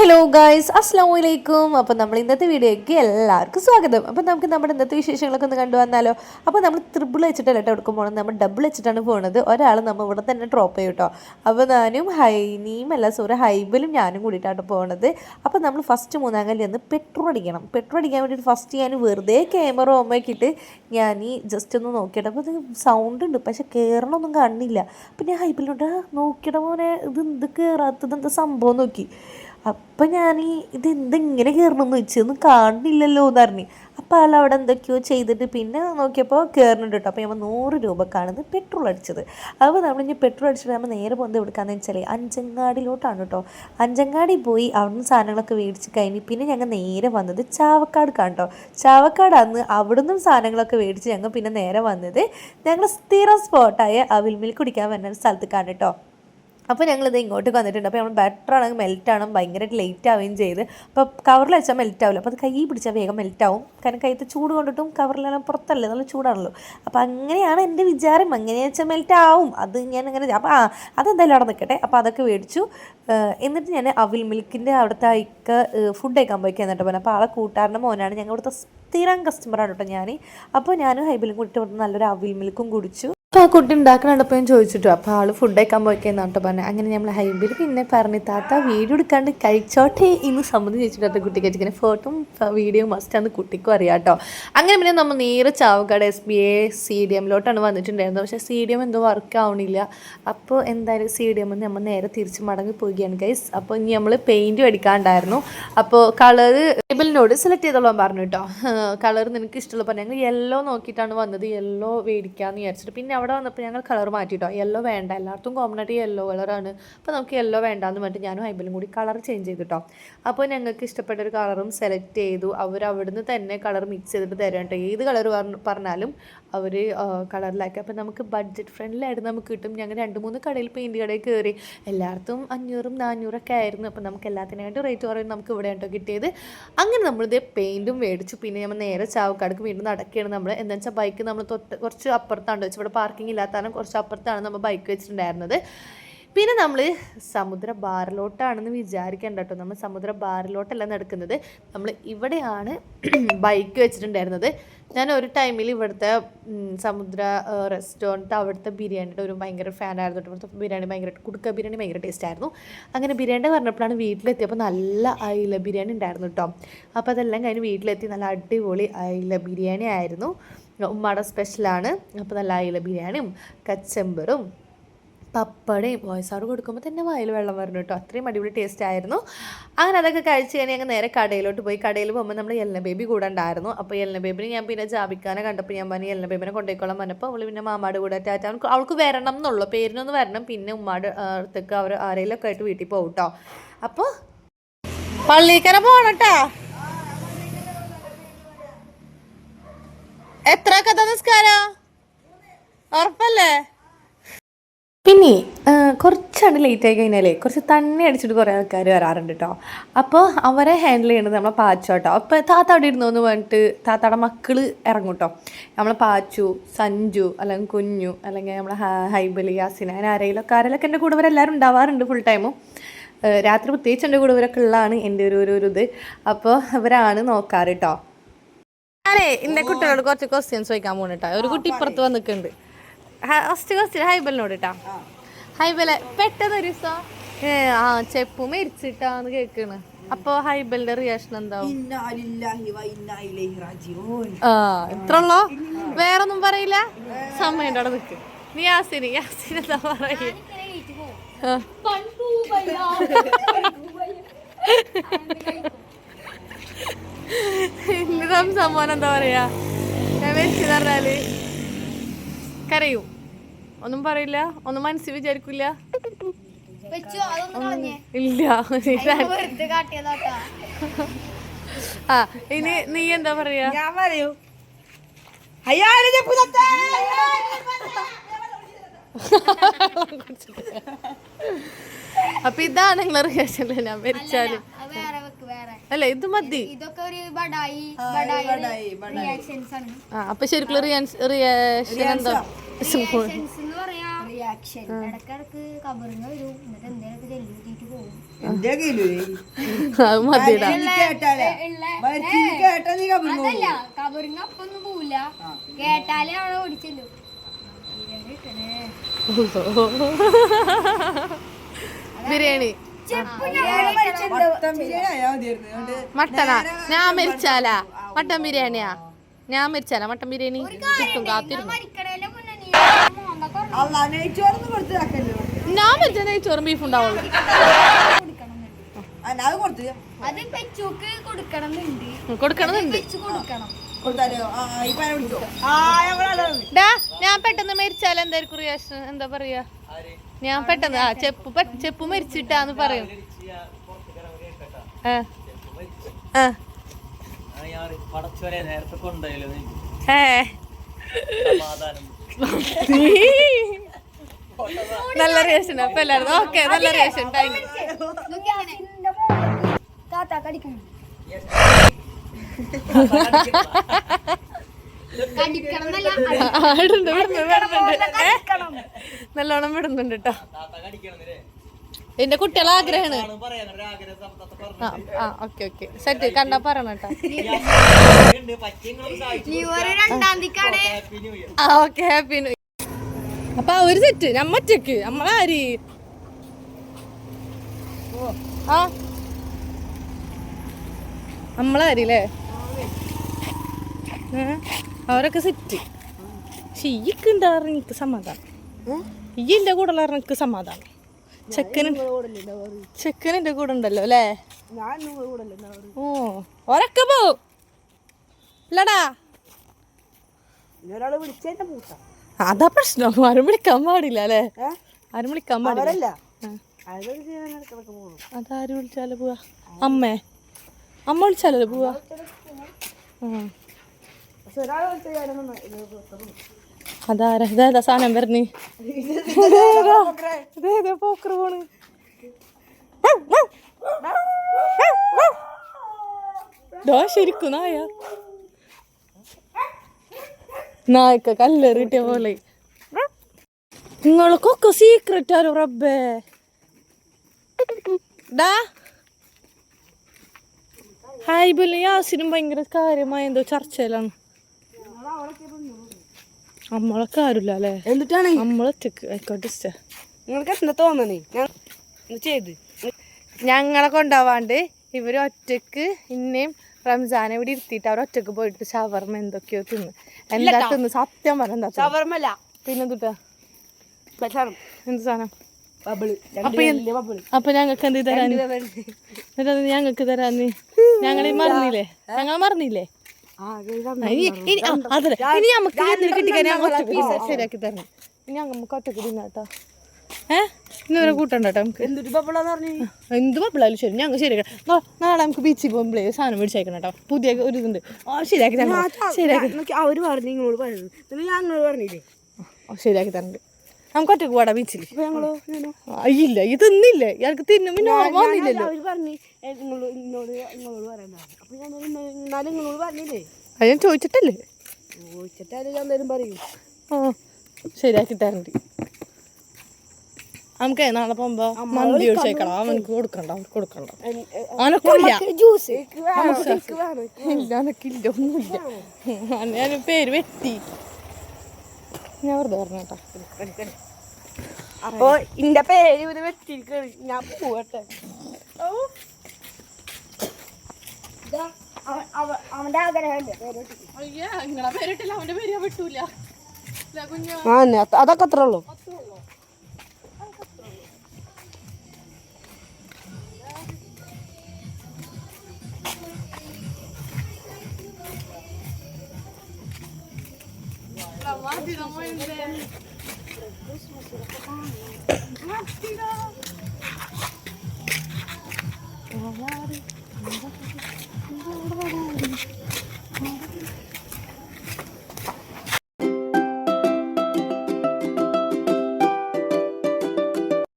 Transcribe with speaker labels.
Speaker 1: Hello guys അസ്സാം വലൈക്കും അപ്പോൾ നമ്മൾ ഇന്നത്തെ വീഡിയോയ്ക്ക് എല്ലാവർക്കും സ്വാഗതം. അപ്പോൾ നമുക്ക് നമ്മുടെ ഇന്നത്തെ വിശേഷങ്ങളൊക്കെ ഒന്ന് കണ്ടു വന്നാലോ? അപ്പോൾ നമ്മൾ ത്രിബിൾ വെച്ചിട്ടല്ല കേട്ടോ എടുക്കും പോകണം നമ്മൾ ഡബിൾ വെച്ചിട്ടാണ് പോകുന്നത് ഒരാൾ നമ്മൾ ഇവിടെ തന്നെ ഡ്രോപ്പ് ചെയ്യും കേട്ടോ അപ്പോൾ ഞാനും ഹൈനിയും അല്ല സോറി ഹൈബലും ഞാനും കൂടിയിട്ടാണ് പോകുന്നത് അപ്പോൾ നമ്മൾ ഫസ്റ്റ് മൂന്നാം കല്ലിൽ നിന്ന് പെട്രോൾ അടിക്കണം. പെട്രോൾ അടിക്കാൻ വേണ്ടിയിട്ട് ഫസ്റ്റ് ഞാൻ വെറുതെ ക്യാമറ ഓമാക്കിയിട്ട് ഞാൻ ഈ ജസ്റ്റ് ഒന്ന് നോക്കിയിട്ട് അപ്പോൾ ഇത് സൗണ്ട് ഉണ്ട്. പക്ഷേ കയറണമൊന്നും കാണില്ല. പിന്നെ ഞാൻ ഹൈബിലോട്ട് നോക്കിയിട്ട് മോനെ ഇത് എന്ത് കയറാത്തത് എന്താ സംഭവം? നോക്കി. അപ്പം ഞാൻ ഈ ഇത് എന്തെങ്ങനെ കയറണമെന്ന് വെച്ച് ഒന്നും കാണുന്നില്ലല്ലോ എന്ന് പറഞ്ഞു അപ്പോൾ ആൾ അവിടെ എന്തൊക്കെയോ ചെയ്തിട്ട് പിന്നെ നോക്കിയപ്പോൾ കയറുന്നുണ്ട് കേട്ടോ. അപ്പോൾ നമ്മൾ നൂറ് രൂപക്കാണ് പെട്രോൾ അടിച്ചത്. അപ്പോൾ നമ്മൾ ഇനി പെട്രോൾ അടിച്ചിട്ട് നമ്മൾ നേരെ പോകുന്നത് എവിടെക്കാന്ന് വെച്ചാൽ അഞ്ചങ്ങാടിലോട്ടാണ് കേട്ടോ. അഞ്ചങ്ങാടി പോയി അവിടുന്ന് സാധനങ്ങളൊക്കെ മേടിച്ച് കഴിഞ്ഞ് പിന്നെ ഞങ്ങൾ നേരെ വന്നത് ചാവക്കാട് കാണട്ടോ ചാവക്കാട് അന്ന് അവിടുന്ന് സാധനങ്ങളൊക്കെ മേടിച്ച് ഞങ്ങൾ പിന്നെ നേരെ വന്നത് ഞങ്ങൾ സ്ഥിരം സ്പോട്ടായ അവിൽ കുടിക്കാൻ വരുന്ന സ്ഥലത്ത് കേട്ടോ. അപ്പോൾ ഞങ്ങളിത് ഇങ്ങോട്ട് വന്നിട്ടുണ്ട്. അപ്പോൾ നമ്മൾ ബാറ്റർ ആണെങ്കിൽ മെൽറ്റ് ആണ് ഭയങ്കരമായിട്ട് ലേറ്റ് ആവുകയും ചെയ്ത്. അപ്പോൾ കവറിൽ വെച്ചാൽ മെൽറ്റ് ആവില്ല. അപ്പോൾ അത് കൈ പിടിച്ചാൽ വേഗം മെൽറ്റ് ആവും. കാരണം കൈത്ത് ചൂട് കൊണ്ടിട്ടും കവറിലെല്ലാം പുറത്തല്ലേ? നല്ല ചൂടാണല്ലോ. അപ്പോൾ അങ്ങനെയാണ് എന്റെ വിചാരം. അങ്ങനെ വെച്ചാൽ മെൽറ്റ് ആവും. അത് ഞാൻ അങ്ങനെ അപ്പോൾ ആ അതെന്തായാലും അവിടെ നിൽക്കട്ടെ. അപ്പോൾ അതൊക്കെ മേടിച്ചു. എന്നിട്ട് ഞാൻ അവിൽ മിൽക്കിന്റെ അവിടുത്തെ അയക്ക് ഫുഡ് കഴിക്കാൻ പോയി എന്നിട്ട് പറഞ്ഞു അപ്പോൾ ആളെ കൂട്ടുകാരന്റെ മോനാണ്. ഞങ്ങൾ ഇവിടുത്തെ സ്ഥിരം കസ്റ്റമറാണ് കേട്ടോ ഞാൻ അപ്പോൾ ഞാനും ഹൈബിലും കൂട്ടിയിട്ട് നല്ലൊരു അവിൽ മിൽക്കും കുടിച്ചു. അപ്പോൾ ആ കുട്ടി ഉണ്ടാക്കണപ്പോൾ ഞാൻ ചോദിച്ചിട്ടു അപ്പോൾ ആൾ ഫുഡ് കഴിക്കാൻ പോയിക്കെന്നാട്ടോ പറഞ്ഞു. അങ്ങനെ നമ്മൾ ഹൈബിൽ പിന്നെ പറഞ്ഞു താത്ത വീഡിയോ എടുക്കാണ്ട് കഴിച്ചോട്ടെ എന്ന് സമ്മതി ചോദിച്ചിട്ട് കുട്ടിക്ക് വെച്ചിങ്ങനെ ഫോട്ടോയും വീഡിയോ മസ്റ്റാന്ന് കുട്ടിക്കും അറിയാം കേട്ടോ. അങ്ങനെ പിന്നെ നമ്മൾ നേരെ Chavakkad S B I C D എമ്മിലോട്ടാണ് വന്നിട്ടുണ്ടായിരുന്നത്. പക്ഷേ സി ഡി എം എന്തോ വർക്ക് ആവണില്ല. അപ്പോൾ എന്തായാലും സി ഡി എമ്മിൽ നമ്മൾ നേരെ തിരിച്ച് മടങ്ങി പോവുകയാണ് ഗൈസ് അപ്പോൾ ഇനി നമ്മൾ പെയിന്റും അടിക്കാണ്ടായിരുന്നു അപ്പോൾ കളറ് ടേബിളിനോട് സെലക്ട് ചെയ്തോളാൻ പറഞ്ഞു കേട്ടോ. കളർ നിനക്ക് ഇഷ്ടമുള്ള പറഞ്ഞു ഞങ്ങൾ യെല്ലോ നോക്കിയിട്ടാണ് വന്നത്. യെല്ലോ മേടിക്കാമെന്ന് വിചാരിച്ചിട്ട്. പിന്നെ അവിടെ വന്നപ്പോൾ ഞങ്ങൾ കളർ മാറ്റിട്ടോ. യെല്ലോ വേണ്ട. എല്ലായിടത്തും കോമൺ ആയിട്ട് യെല്ലോ കളറാണ് അപ്പോൾ നമുക്ക് യെല്ലോ വേണ്ടാന്ന് പറഞ്ഞിട്ട് ഞാനും ഹൈബലും കൂടി കളർ ചേഞ്ച് ചെയ്തിട്ടോ. അപ്പോൾ ഞങ്ങൾക്ക് ഇഷ്ടപ്പെട്ട ഒരു കളറും സെലക്ട് ചെയ്തു. അവർ അവിടുന്ന് തന്നെ കളർ മിക്സ് ചെയ്തിട്ട് തരാം കേട്ടോ ഏത് കളർ പറഞ്ഞാലും അവർ കളറിലാക്കി അപ്പോൾ നമുക്ക് ബഡ്ജറ്റ് ഫ്രണ്ട്ലായിട്ട് നമുക്ക് കിട്ടും. ഞങ്ങൾ രണ്ട് മൂന്ന് കടയിൽ പെയിന്റ് കടയിൽ കയറി. എല്ലായിടത്തും അഞ്ഞൂറും നാനൂറൊക്കെ ആയിരുന്നു. അപ്പോൾ നമുക്ക് എല്ലാത്തിനായിട്ട് റേറ്റ് കുറയും നമുക്ക് ഇവിടെ കേട്ടോ കിട്ടിയത്. അങ്ങനെ നമ്മളിത് പെയിന്റും മേടിച്ചു. പിന്നെ നമ്മൾ നേരെ ചാവക്കാടക്ക് വീണ്ടും നടക്കുകയാണ് നമ്മൾ. എന്താ വെച്ചാൽ ബൈക്ക് നമ്മൾ തൊട്ട് കുറച്ച് അപ്പുറത്താണ് വെച്ചാൽ ഇവിടെ പാർക്കിംഗ് ഇല്ലാത്തതാണ് കുറച്ച് അപ്പുറത്താണ് നമ്മൾ ബൈക്ക് വെച്ചിട്ടുണ്ടായിരുന്നത്. പിന്നെ നമ്മൾ സമുദ്ര ബാറിലോട്ടാണെന്ന് വിചാരിക്കേണ്ട കേട്ടോ നമ്മൾ സമുദ്ര ബാറിലോട്ടല്ല നടക്കുന്നത്. നമ്മൾ ഇവിടെയാണ് ബൈക്ക് വെച്ചിട്ടുണ്ടായിരുന്നത്. ഞാൻ ഒരു ടൈമിൽ ഇവിടുത്തെ സമുദ്ര റെസ്റ്റോറന്റ് അവിടുത്തെ ബിരിയാണിയുടെ ഒരു ഭയങ്കര ഫാനായിരുന്നു ഇവിടുത്തെ ബിരിയാണി ഭയങ്കര കുടുക്ക ബിരിയാണി ഭയങ്കര ടേസ്റ്റ് ആയിരുന്നു. അങ്ങനെ ബിരിയാണി പറഞ്ഞപ്പോഴാണ് വീട്ടിലെത്തിയപ്പോൾ നല്ല അയില ബിരിയാണി ഉണ്ടായിരുന്നു കേട്ടോ അപ്പോൾ അതെല്ലാം കഴിഞ്ഞ് വീട്ടിലെത്തി. നല്ല അടിപൊളി അയില ബിരിയാണി ആയിരുന്നു. ഉമ്മയുടെ സ്പെഷ്യലാണ് അപ്പോൾ നല്ല അയില ബിരിയാണിയും കച്ചമ്പറും പപ്പടയും വോയിസ് കൊടുക്കുമ്പോൾ തന്നെ വായിൽ വെള്ളം വരണം കേട്ടോ അത്രയും അടിപൊളി ടേസ്റ്റ് ആയിരുന്നു. അങ്ങനെ അതൊക്കെ കഴിച്ച് കഴിഞ്ഞാൽ ഞങ്ങൾ നേരെ കടയിലോട്ട് പോയി. കടയിൽ പോകുമ്പോൾ നമ്മൾ എല്ല ബേബി കൂടെ ഉണ്ടായിരുന്നു. അപ്പോൾ എല്ല ബേബിനെ ഞാൻ പിന്നെ ജാബിക്കാനെ കണ്ടപ്പോൾ ഞാൻ പറഞ്ഞു എല്ല ബേബിനെ കൊണ്ടുപോയിക്കോളാൻ പറഞ്ഞപ്പോൾ അവൾ പിന്നെ മാമാട് കൂടെ ടാറ്റ അവൾക്ക് വരണം എന്നുള്ളൂ പേരിനൊന്ന് വരണം. പിന്നെ ഉമ്മാട് അടുത്തേക്ക് അവർ ആരെയിലൊക്കെ ആയിട്ട് വീട്ടിൽ പോകും കേട്ടോ അപ്പോൾ പള്ളിക്കര പോണട്ടാ എത്ര കഥ നിസ്കാരം? ഉറപ്പല്ലേ? പിന്നെ കുറച്ചാണ് ലേറ്റ് ആയി കഴിഞ്ഞാലേ കുറച്ച് തണ്ണി അടിച്ചിട്ട് കുറേ ആൾക്കാർ വരാറുണ്ട് കേട്ടോ അപ്പോൾ അവരെ ഹാൻഡിൽ ചെയ്യുന്നത് നമ്മളെ പാച്ചു കേട്ടോ അപ്പോൾ താത്ത അവിടെ ഇരുന്നു എന്ന് പറഞ്ഞിട്ട് താത്തയുടെ മക്കൾ ഇറങ്ങും കേട്ടോ നമ്മളെ പാച്ചു സഞ്ജു അല്ലെങ്കിൽ കുഞ്ഞു അല്ലെങ്കിൽ നമ്മളെ ഹൈബലി യാസിന അങ്ങനെ ആരെങ്കിലുമൊക്കെ ആരെങ്കിലൊക്കെ എന്റെ കൂടെ ഇവരെല്ലാവരും ഉണ്ടാവാറുണ്ട് ഫുൾ ടൈമും രാത്രി പ്രത്യേകിച്ച് എന്റെ കൂടെ ഇവരൊക്കെ ഉള്ളതാണ് എന്റെ ഒരു ഒരു ഇത്. അപ്പോൾ ഇവരാണ് നോക്കാറ് കേട്ടോ ഞാനേ എന്റെ കുട്ടികളോട് കുറച്ച് ക്വസ്റ്റ്യൻസ് ചോദിക്കാൻ പോണിട്ടാ. ഒരു കുട്ടി ഇപ്പുറത്ത് വന്ന് നിൽക്കുന്നുണ്ട് ഫസ്റ്റ് ക്വസ്റ്റ്യൻ ഹൈബലിനോട് ഇട്ടാ ഹൈബലെ പെട്ടെന്ന് ഒരു ദിവസം ഏ, ആ ചെപ്പ് മരിച്ചിട്ടാന്ന് കേക്കണ്. അപ്പൊ ഹൈബലിന്റെ റിയാക്ഷൻ എന്താവും
Speaker 2: ഇന്നാ ലില്ലാഹി വ ഇന്നാ ഇലൈഹി റാജിഊൻ.
Speaker 1: ആ ഇത്ര ഉള്ളോ വേറൊന്നും പറയില്ല? സമയം അവിടെ നിൽക്ക് നീ യാസിന് യാസിന് എന്താ പറയ സംഭവം എന്താ പറയാ? രമേശ് കരയൂ പറഞ്ഞാൽ കരയും. ഒന്നും പറയില്ല ഒന്നും മനസ്സിൽ വിചാരിക്കില്ല ഇല്ല. ആ ഇനി നീ എന്താ പറയാ?
Speaker 2: ഞാൻ.
Speaker 1: അപ്പൊ ഇതാണ് നിങ്ങളെ റിയാക്ഷൻ ഞാൻ
Speaker 3: മരിച്ചാൽ.
Speaker 1: അല്ല ഇത് മതി.
Speaker 3: ഇതൊക്കെ ഒരു ബഡായി
Speaker 2: ബഡായി.
Speaker 3: റിയാക്ഷൻസ് ആണ്.
Speaker 1: ആ അപ്പൊ ശരിക്കും റിയാക്ഷൻ എന്താ?
Speaker 3: റിയാക്ഷൻസ് എന്ന് പറയാ. റിയാക്ഷൻ ഇടക്കിടക്ക് വരും. എന്നിട്ട് പോകും. പോവില്ല. കേട്ടാലേ അവിടെ ഓടിച്ചല്ലോ.
Speaker 4: ബിരിയാണി. മട്ടനാ? ഞാൻ മരിച്ചാലാ? മട്ടൻ ബിരിയാണിയാ? ഞാൻ മരിച്ചാലാ? മട്ടൻ ബിരിയാണി കിട്ടും കാത്തിരുന്നു? ഞാൻ മരിച്ച നെയ്ച്ചോറും ബീഫ് ഉണ്ടാവുള്ളൂ. കൊടുക്കണമെന്നുണ്ട് ഞാൻ പെട്ടെന്ന് മരിച്ചാൽ എന്തായിരിക്കും റിയാക്ഷൻ എന്താ പറയാ? ഞാൻ പെട്ടെന്ന് ആ ചെപ്പ് ചെപ്പ് മരിച്ചിട്ടാന്ന് പറയും. നല്ല റിയാക്ഷൻ അപ്പൊ എല്ലാരും. ഓക്കെ നല്ല റിയാക്ഷൻ താങ്ക്
Speaker 3: താത്ത എന്നല്ല
Speaker 4: ഇടുന്നുണ്ട് വിടുന്നുണ്ട്? നല്ലോണം വിടുന്നുണ്ട് കേട്ടോ എന്റെ കുട്ടികളെ ആഗ്രഹമാണ്. ആ ആ ഓക്കെ ഓക്കെ. സെറ്റ് കണ്ടാ പറയണം കേട്ടോ
Speaker 3: രണ്ടാം തീക്കാണ്
Speaker 5: ഹാപ്പി ന്യൂ
Speaker 4: ആ ഓക്കെ അപ്പൊ ഒരു സെറ്റ് നമ്മറ്റക്ക് നമ്മളാരി? ആ. നമ്മളാരില്ലേ ഏ? അവരൊക്കെ സെറ്റ്. പക്ഷെ ഈക്ക് ഉണ്ടാകാറ് എനിക്ക് സമാധാനം. ഈ എന്റെ കൂടെ ഉള്ള എനിക്ക് സമാധാനം. ചെക്കനും ചെക്കൻ എന്റെ കൂടെ ഉണ്ടല്ലോ അല്ലേ? ഓ ഒരൊക്കെ പോവും. ഇല്ലടാ. അതാ പ്രശ്നം. ആരും വിളിക്കാൻ പാടില്ല അല്ലേ? ആരും വിളിക്കാൻ പാടില്ല.
Speaker 2: അതാരും
Speaker 4: വിളിച്ചാലോ പോവാ. അമ്മേ. അമ്മ വിളിച്ചാലോ പോവാ? ആ. അതാരാ? ഇതേതാ സാധനം വരുന്നേ. ഇതേതാ പോക്കർ പോണ്. ദോ ശരിക്കും നായ. നായക്ക കല്ലെറിട്ടിയ പോലെ. നിങ്ങൾക്കൊക്കെ സീക്രറ്റ് ആരോ റബ്ബേ. ഡാ ഹൈബിലും യാസിനും ഭയങ്കര കാര്യമായ എന്തോ ചർച്ചയിലാണ്. നമ്മളൊക്കെ ആരുല്ല അല്ലേ
Speaker 2: എന്നിട്ടാണ്?
Speaker 4: നമ്മളൊറ്റക്ക് ആയിക്കോട്ടെ
Speaker 2: നിങ്ങൾക്ക് എന്താ തോന്നണേ? ചെയ്ത്.
Speaker 4: ഞങ്ങളെ കൊണ്ടാവാണ്ട് ഇവർ ഒറ്റയ്ക്ക് ഇന്നേം റംസാനെ ഇവിടെ ഇരുത്തിയിട്ട് അവർ ഒറ്റയ്ക്ക് പോയിട്ട് ഷവർമ്മ എന്തൊക്കെയോ തിന്ന്. എന്താ തിന്ന്. സത്യം പറഞ്ഞ തിന്ന്?
Speaker 2: ഷവർമല്ല.
Speaker 4: പിന്നെ
Speaker 2: സാധനം?
Speaker 4: എന്ത് സാധനം? അപ്പൊ ഞങ്ങൾക്ക് എന്ത് തരാന്? ഞങ്ങൾക്ക് തരാന്ന് ഞങ്ങൾ മറന്നില്ലേ? ഞങ്ങൾ മറന്നില്ലേ? ഇനി നമുക്ക് കിട്ടിക്കാൻ ഞങ്ങൾ ശരിയാക്കി തരണം ഇനി ഞങ്ങൾ നമുക്ക് ഒറ്റയ്ക്ക് തിന്നാട്ടോ കൂട്ടണ്ടോ
Speaker 2: പറഞ്ഞു
Speaker 4: എന്ത് ശരി ഞങ്ങൾ ശരിയാക്കണം നാളെ നമുക്ക് ബീച്ചിൽ പോകുമ്പോഴേ സാധനം മേടിച്ചേക്കണം കേട്ടോ പുതിയ ഒരു ഇതുണ്ട് ആ ശരിയാക്കി തരണം ശരിയാക്കി
Speaker 2: അവർ പറഞ്ഞു ഇങ്ങോട്ട് ഞാൻ നിങ്ങളോട് പറഞ്ഞില്ലേ
Speaker 4: ശരിയാക്കി തരണ്ട് നമുക്ക് ഒറ്റയ്ക്ക് പോടാ ബീച്ചിൽ
Speaker 2: അപ്പൊ ഞങ്ങളോ
Speaker 4: ഇത് ഇയാൾക്ക് തിന്നും. പിന്നെ ഓർമ്മ വന്നില്ലല്ലോ.
Speaker 2: ഞാൻ
Speaker 4: അത് ചോദിച്ചിട്ടല്ലേ? ആ ശരിയാക്കി തരണ്ട് നമുക്ക് നാളെ പോകുമ്പോ മന്തി ഒഴിച്ചേക്കണം അവനക്ക് കൊടുക്കണ്ട അവർക്ക് കൊടുക്കണ്ട. അവനൊക്കില്ല
Speaker 2: ജ്യൂസ്.
Speaker 4: ഇല്ല ഒന്നുമില്ല. ഞാൻ പേര് വെട്ടി. ഞാൻ വെറുതെ പറഞ്ഞു കേട്ടോ.
Speaker 2: അപ്പൊ ഇന്റെ പേര് ഇവർ വെച്ചിരിക്കണ്. ഞാൻ പോവട്ടെ.
Speaker 3: അവന്റെ ആഗ്രഹം
Speaker 4: അയ്യാ നിങ്ങളെ പേരിട്ടില്ല അവന്റെ പേര് ഞാൻ വിട്ടൂല. കുഞ്ഞു.
Speaker 2: ആ അതൊക്കെ അത്രേ ഉള്ളു. 哇，这个好精致。